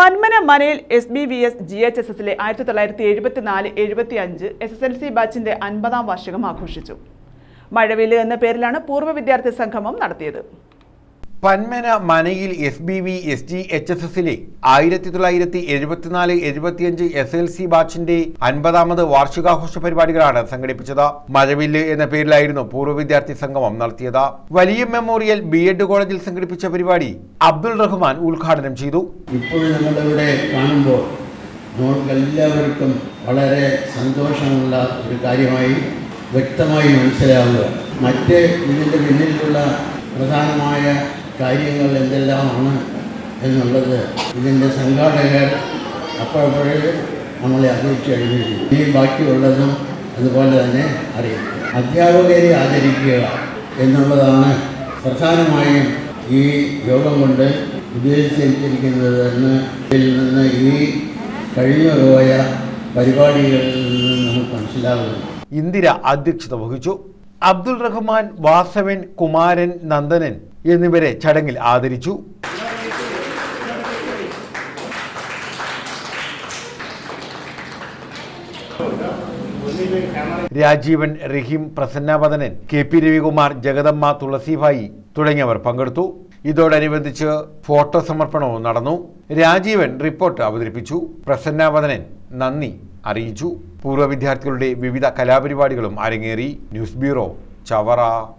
Panmana മനയിൽ S B V S G H S എസിലെ ആയിരത്തി തൊള്ളായിരത്തി എഴുപത്തിനാല് എഴുപത്തി അഞ്ച് എസ് എസ് എൽ സി ബാച്ചിന്റെ അൻപതാം വാർഷികം ആഘോഷിച്ചു. മഴവിൽ എന്ന പേരിലാണ് പൂർവ വിദ്യാർത്ഥി സംഗമം നടത്തിയത്. Panmana മനയിൽ S B V S G H S എസിലെ ആയിരത്തി തൊള്ളായിരത്തി എഴുപത്തിനാല് എഴുപത്തിയഞ്ച് എസ് എൽ സി ബാച്ചിന്റെ അൻപതാമത് വാർഷികാഘോഷ പരിപാടികളാണ് സംഘടിപ്പിച്ചത്. മഴവില്ല് എന്ന പേരിലായിരുന്നു പൂർവ വിദ്യാർത്ഥി സംഗമം നടത്തിയത്. വലിയ മെമ്മോറിയൽ ബി എഡ് കോളേജിൽ സംഘടിപ്പിച്ച പരിപാടി അബ്ദുൾ റഹ്മാൻ ഉദ്ഘാടനം ചെയ്തു. ഇപ്പോൾ ഞങ്ങളിവിടെ കാണുമ്പോൾ എല്ലാവർക്കും വളരെ സന്തോഷമുള്ള ഒരു കാര്യമായി വ്യക്തമായി മനസ്സിലാവുക മറ്റ് ഇതിന്റെ പിന്നിലുള്ള പ്രധാനമായ കാര്യങ്ങൾ എന്തെല്ലാമാണ് എന്നുള്ളത് ഇതിന്റെ സംഘാടകർ അപ്പോഴപ്പോഴേ നമ്മളെ അറിയിച്ചു കഴിഞ്ഞിരിക്കും. ഇനി ബാക്കിയുള്ളതും അതുപോലെ തന്നെ അറിയും. അധ്യാപകരെ ആദരിക്കുക എന്നുള്ളതാണ് പ്രധാനമായും ഈ യോഗം കൊണ്ട് ഉദ്ദേശിച്ചിരിക്കുന്നത് എന്ന് ഇതിൽ നിന്ന് ഈ കഴിഞ്ഞു പോയ പരിപാടികളിൽ നിന്ന് നമുക്ക് മനസ്സിലാകുന്നു. ഇന്ദിര അധ്യക്ഷത വഹിച്ചു. അബ്ദുൾ റഹ്മാൻ വാസവൻ കുമാരൻ നന്ദനൻ. എന്നിവരെ ചടങ്ങിൽ ആദരിച്ചു. രാജീവൻ റഹീം പ്രസന്നാവദനൻ കെ പി രവികുമാർ ജഗദമ്മ തുളസിഭായി തുടങ്ങിയവർ പങ്കെടുത്തു. ഇതോടനുബന്ധിച്ച് ഫോട്ടോ സമർപ്പണവും നടന്നു. രാജീവൻ റിപ്പോർട്ട് അവതരിപ്പിച്ചു. പ്രസന്നാവദനൻ നന്ദി അറിയിച്ചു. പൂർവ വിദ്യാർത്ഥികളുടെ വിവിധ കലാപരിപാടികളും അരങ്ങേറി. News bureau Chavara.